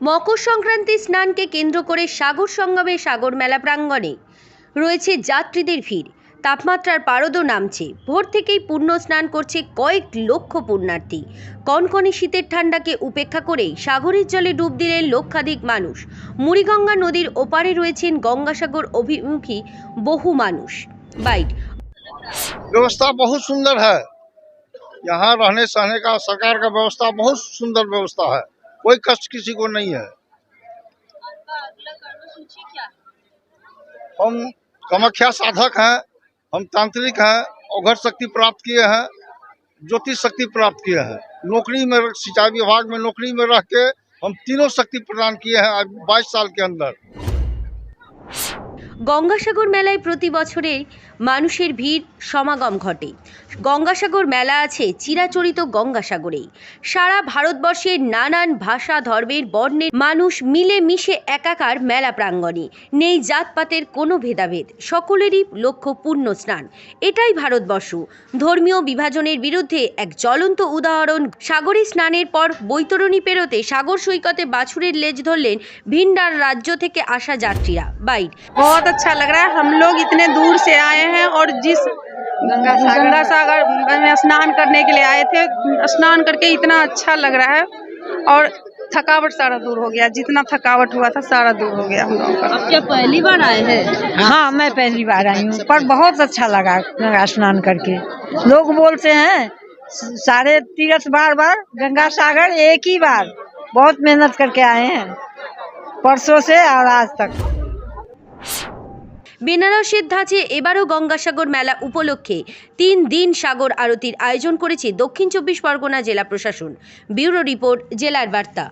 মকর সংক্রান্তি স্নানকে কেন্দ্র করে সাগর সঙ্গমে সাগর মেলা প্রাঙ্গণে রয়েছে যাত্রীদের ভিড় তাপমাত্রার পারদও নামছে ভোর থেকেই পুণ্য স্নান করছে কয়েক লক্ষ পুণ্যার্থী কনকনে শীতের ঠান্ডাকে উপেক্ষা করেই সাগরের জলে ডুব দিলেন লক্ষাধিক মানুষ মুড়িগঙ্গা নদীর ওপারে রয়েছেন গঙ্গাসাগর অভিমুখী বহু মানুষ বাইট व्यवस्था बहुत सुंदर है यहाँ रहने सहने का सरकार का व्यवस्था बहुत सुंदर व्यवस्था है कोई कष्ट किसी को नहीं है। हम कामाख्या साधक हैं, हम तांत्रिक हैं अघर शक्ति प्राप्त किए हैं, ज्योतिष शक्ति प्राप्त किए हैं। नौकरी में, सिंचाई विभाग में नौकरी में रह के हम तीनों शक्ति प्रदान किए हैं बाईस साल के अंदर। গঙ্গাসাগর মেলায় প্রতি বছরে মানুষের ভিড়, সমাগম ঘটে। গঙ্গাসাগর মেলা আছে চিরাচরিত গঙ্গাসাগরে। সারা ভারতবর্ষের নানান ভাষা, ধর্মের, বর্ণের মানুষ মিলে মিশে একাকার মেলা প্রাঙ্গণে। নেই জাতপাতের কোনো ভেদাভেদ, সকলেরই লক্ষ্য পূর্ণ স্নান। এটাই ভারতবর্ষ। ধর্মীয় বিভাজনের বিরুদ্ধে এক জ্বলন্ত উদাহরণ, সাগরে স্নানের পর বৈতরণী পেরোতে সাগর সৈকতে বাছুরের লেজ ধরলেন ভিন্ডার রাজ্য থেকে আসা যাত্রীরা। বাইট अच्छा लग रहा है। हम लोग इतने दूर से आए हैं और जिस गंगा सागर में। स्नान करने के लिए आए थे स्नान करके इतना अच्छा लग रहा है और थकावट सारा दूर हो गया। जितना थकावट हुआ था सारा दूर हो गया हम लोगों का। क्या पहली बार आए हैं? हाँ मैं पहली बार आई हूँ पर बहुत अच्छा लगा गंगा स्नान करके। लोग बोलते हैं सारे तीर्थ बार बार गंगा सागर एक ही बार। बहुत मेहनत करके आए हैं परसों से और आज तक। বেনারসের ধাঁচে এবারও গঙ্গাসাগর মেলা উপলক্ষে তিন দিন সাগর আরতির আয়োজন করেছে দক্ষিণ চব্বিশ পরগনা জেলা প্রশাসন। ব্যুরো রিপোর্ট, জেলার বার্তা।